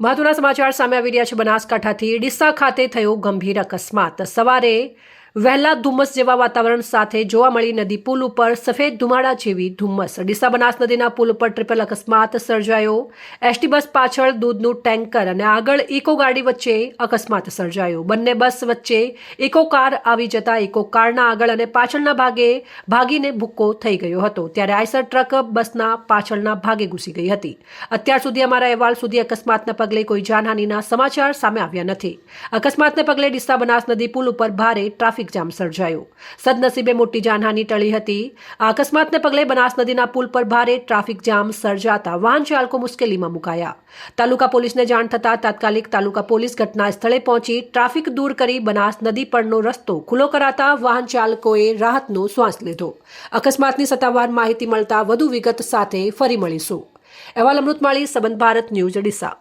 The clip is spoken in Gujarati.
મહત્વના સમાચાર સામે આવી રહ્યા છે બનાસકાંઠાથી ડીસા ખાતે થયો ગંભીર અકસ્માત. સવારે વહેલા ધુમ્મસ જેવા વાતાવરણ સાથે જોવા મળી નદી પુલ ઉપર સફેદ ધુમાડા જેવી ધુમ્મસ. ડીસા બનાસ નદીના પુલ ઉપર ટ્રિપલ અકસ્માત સર્જાયો. એસટી બસ પાછળ દૂધનું ટેન્કર અને આગળ ઇકો ગાડી વચ્ચે અકસ્માત સર્જાયો. બંને બસ વચ્ચે ઇકો કાર આવી જતા ઇકો કારના આગળ અને પાછળના ભાગે ભાગીને ભૂક્કો થઈ ગયો હતો. ત્યારે આઈસર ટ્રક બસના પાછળના ભાગે ઘૂસી ગઈ હતી. અત્યાર સુધી અમારા અહેવાલ સુધી અકસ્માતના પગલે કોઈ જાનહાનિના સમાચાર સામે આવ્યા નથી. અકસ્માતને પગલે ડીસા બનાસ નદી પુલ ઉપર ભારે ટ્રાફિક જામ સર્જાયો. સદનસીબે મોટી જાનહાનિ ટળી હતી. આ અકસ્માતને પગલે બનાસ નદીના પુલ પર ભારે ટ્રાફિક જામ સર્જાતા વાહન ચાલકો મુશ્કેલીમાં મુકાયા. તાલુકા પોલીસને જાણ થતાં તાત્કાલિક તાલુકા પોલીસ ઘટના સ્થળે પહોંચી ટ્રાફિક દૂર કરી બનાસ નદી પરનો રસ્તો ખુલ્લો કરાતા વાહન ચાલકોએ રાહતનો શ્વાસ લીધો. અકસ્માતની સત્તાવાર માહિતી મળતા વધુ વિગત સાથે ફરી મળીશું. અહેવાલ અમૃતમાળી, સંબંધ ભારત ન્યૂઝ ડીસા